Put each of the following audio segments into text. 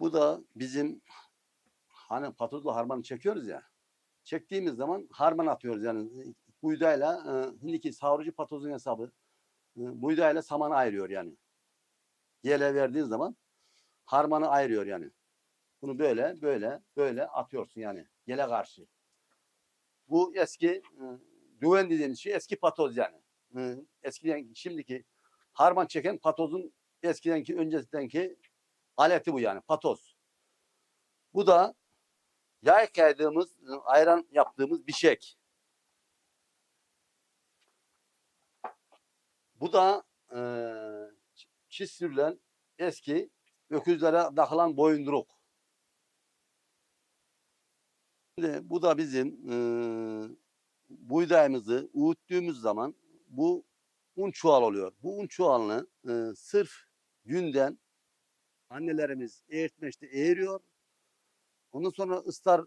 Bu da bizim hani patozlu harmanı çekiyoruz ya. Çektiğimiz zaman harman atıyoruz yani buğdayla e, şimdiki savrucu patozun hesabı e, buğdayla samanı ayırıyor yani. Yele verdiğin zaman harmanı ayırıyor yani. Bunu böyle böyle böyle atıyorsun yani yele karşı. Bu eski e, düven dediğimiz şey eski patoz yani. E, eskiden şimdiki harman çeken patozun eskidenki öncedenki aleti bu yani patoz. Bu da yay kaydığımız, ayran yaptığımız bir şey. Bu da e, çiz sürülen eski öküzlere takılan boyunduruk. Şimdi bu da bizim e, buğdayımızı uğuttuğumuz zaman bu un çuval oluyor. Bu un çuvalını e, sırf günden annelerimiz eğitmeşte eğiriyor. Ondan sonra ıstar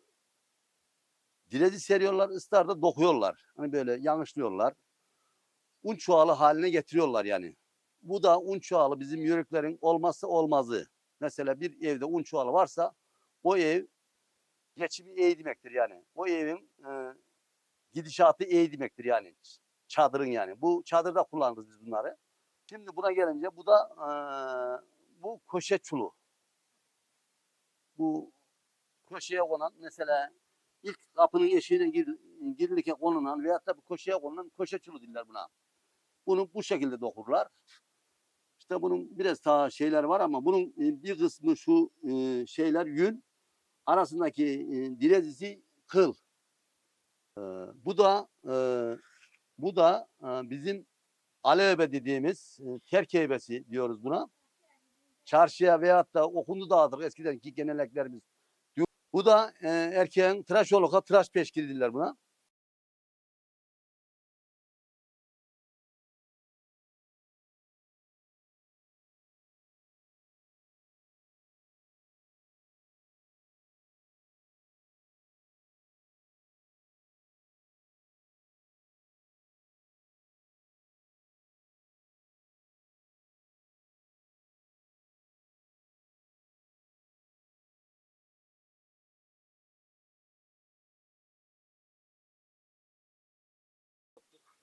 dilezi seriyorlar, ıstar da dokuyorlar. Hani böyle yanlışlıyorlar. Un çuvalı haline getiriyorlar yani. Bu da un çuvalı bizim yörüklerin olmazsa olmazı. Mesela bir evde un çuvalı varsa o ev geçimi iyi demektir yani. O evin e, gidişatı iyi demektir yani. Çadırın yani. Bu çadırda kullanırız biz bunları. Şimdi buna gelince bu da e, bu koşe çulu. Bu koşeye konan mesela ilk kapının eşiğine gir, girilirken konulan veyahut da bu koşeye konulan koşe çulu diller buna. Bunu bu şekilde dokurlar. İşte bunun biraz daha şeyler var ama bunun e, bir kısmı şu e, şeyler yün, arasındaki e, direzisi kıl. Bu da bu da bizim alevbe dediğimiz terkeybesi diyoruz buna. Çarşıya veyahut da okundu dağıtır eskidenki geleneklerimiz. Bu da e, erkeğin tıraş oluka tıraş peşkiri diller buna.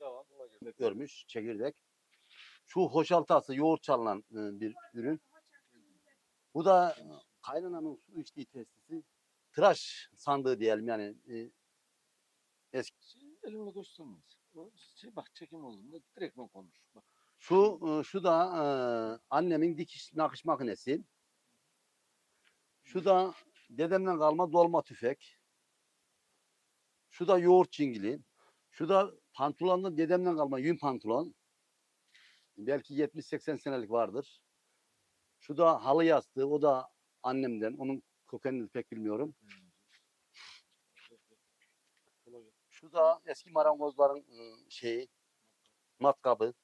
Ona göre. görmüş çekirdek. Şu hoşaltası yoğurt çalınan e, bir ürün. Bu da e, kaynananın su içtiği testisi. Tıraş sandığı diyelim yani. e, eski. Şey, elimle göstermez. O şey, bak çekim olduğunda direkt mi konuş. Bak. Şu e, şu da e, annemin dikiş nakış makinesi. Şu da dedemden kalma dolma tüfek. Şu da yoğurt çingili. Şu da pantolonda dedemden kalma yün pantolon. Belki 70-80 senelik vardır. Şu da halı yastığı. O da annemden. Onun kökenini pek bilmiyorum. Şu da eski marangozların ıı, şeyi, matkabı.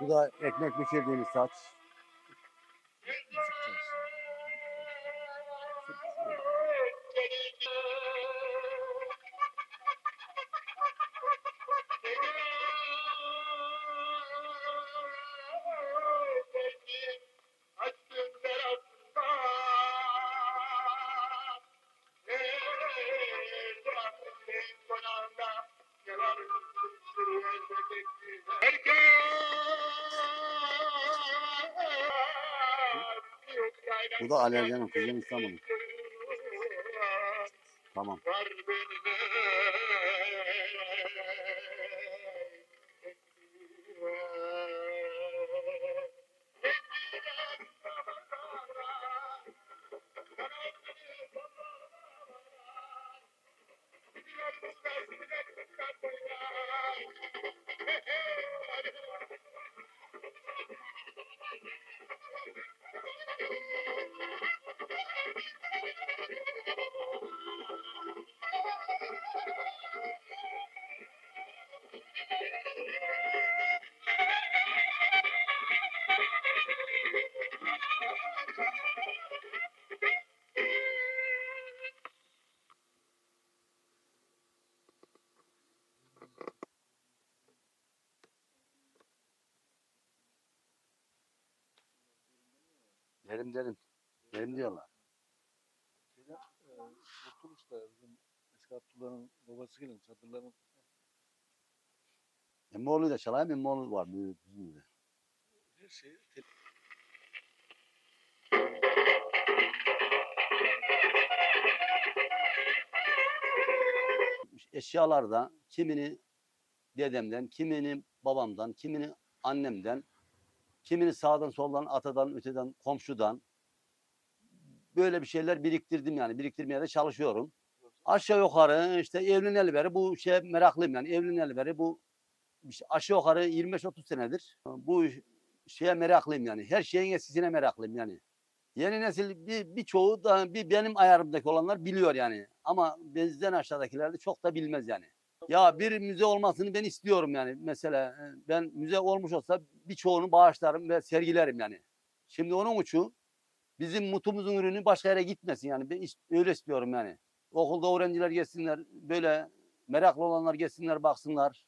Şu da ekmek pişirdiğimiz saç. Sıkacağız. Bu da alerjenin kızın İstanbul'un. Tamam. Derim derim. Derim diyorlar. Şeyde, e, Kurtuluş'ta bizim eski Abdullah'ın babası gelin çadırların. Emmoğlu'yu da çalayım. Emmoğlu var. Büyük, büyük tel- eşyalarda kimini dedemden, kimini babamdan, kimini annemden, kimini sağdan soldan, atadan, öteden, komşudan böyle bir şeyler biriktirdim yani. Biriktirmeye de çalışıyorum. Aşağı yukarı işte evleneli beri bu şeye meraklıyım yani. Evleneli beri bu aşağı yukarı 25-30 senedir bu şeye meraklıyım yani. Her şeyin eskisine meraklıyım yani. Yeni nesil bir birçoğu da bir benim ayarımdaki olanlar biliyor yani. Ama bizden aşağıdakiler de çok da bilmez yani. Ya bir müze olmasını ben istiyorum yani. Mesela e, ben müze olmuş olsa birçoğunu bağışlarım ve sergilerim yani. Şimdi onun için bizim mutumuzun ürünü başka yere gitmesin yani. Ben öyle istiyorum yani. Okulda öğrenciler gelsinler böyle meraklı olanlar gelsinler baksınlar.